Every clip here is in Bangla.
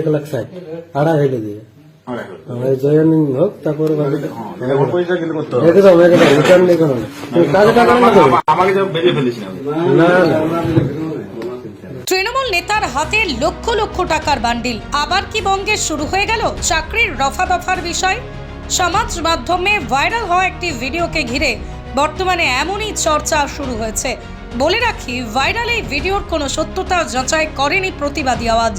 এক লাখ ষাট আড়াই হোক তারপরে একদম একদম রিটার্ন নেই কাজে টাকা না না। তৃণমূল নেতার হাতে লক্ষ লক্ষ টাকার বান্ডিল। আবার কি বঙ্গে শুরু হয়ে গেল চাকরির রফা দফার বিষয়? সমাজ মাধ্যমে ভাইরাল হওয়া একটি ভিডিওকে ঘিরে বর্তমানে এমনই চর্চা শুরু হয়েছে। বলে রাখি ভাইরাল এই ভিডিওর কোনো সত্যতা যাচাই করেনি প্রতিবাদী আওয়াজ।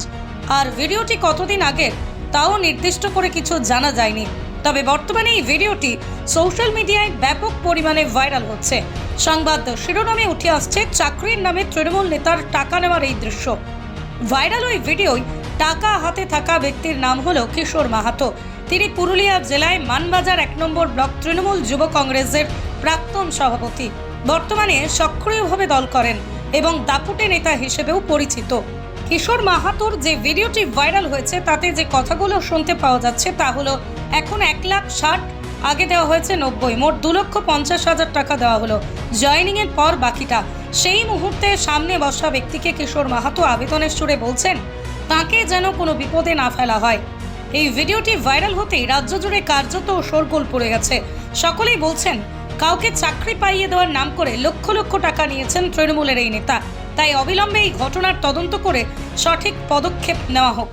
আর ভিডিওটি কতদিন আগের, তাও নির্দিষ্ট করে কিছু জানা যায়নি। তবে বর্তমানে এই ভিডিওটি সোশ্যাল মিডিয়ায় ব্যাপক পরিমাণে ভাইরাল হচ্ছে। সংবাদ শিরোনামে উঠে আসছে, চাকরির নামে তৃণমূল নেতার টাকা নেওয়ার এই দৃশ্য। ভাইরাল ওই ভিডিওয় টাকা হাতে থাকা ব্যক্তির নাম হলো কিশোর মাহাতো। তিনি পুরুলিয়া জেলায় মানবাজার এক নম্বর ব্লক তৃণমূল যুব কংগ্রেসের প্রাক্তন সভাপতি। বর্তমানে সক্রিয়ভাবে দল করেন এবং দাপুটে নেতা হিসেবেও পরিচিত। কিশোর মাহাতোর যে ভিডিওটি ভাইরাল হয়েছে, তাতে যে কথাগুলো শুনতে পাওয়া যাচ্ছে তা হলো, এখন এক লাখ ষাট, আগে দেওয়া হয়েছে নব্বই, মোট দু লক্ষ পঞ্চাশ হাজার টাকা দেওয়া হলো। জয়নিং এর পর বাকিটা। সেই মুহূর্তে সামনে বসা ব্যক্তিকে কিশোর মাহাতো আবেদনের সুরে বলছেন, তাকে যেন কোনো বিপদে না ফেলা হয়। এই ভিডিওটি ভাইরাল হতেই রাজ্য জুড়ে কার্যত শোরগোল পড়ে গেছে। সকলেই বলছেন কাউকে চাকরি পাইয়ে দেওয়ার নাম করে লক্ষ লক্ষ টাকা নিয়েছেন তৃণমূলের এই নেতা। তাই অবিলম্বে এই ঘটনার তদন্ত করে সঠিক পদক্ষেপ নেওয়া হোক।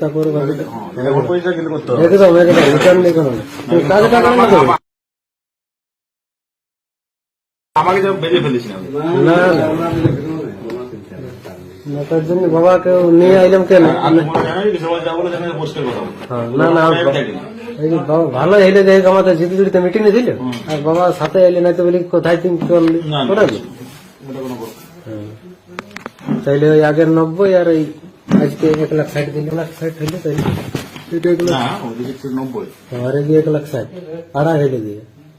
তারপরে হ্যাঁ আমা- আমাকে না না না, তার জন্য বাবাকে নিয়ে আইলাম কেন? আর তোমার জানাই কি সবাই যা বলে জানাই পরিষ্কার কথা বলো। হ্যাঁ, না না বাবা ভালো এলে দেখ আমাদের জিতে জিতে মিটিং এ দিল। আর বাবা সাথে এলে না তো বলি কোথায় তুমি ওটা কোনো বড়- তাইলে ওই আগের নব্বই আর ওই আজকে এক লাখ ষাট দিন লাখ ষাট হইলে তাইলে। আরে এক লাখ ষাট। আড়াই হেলে দিয়ে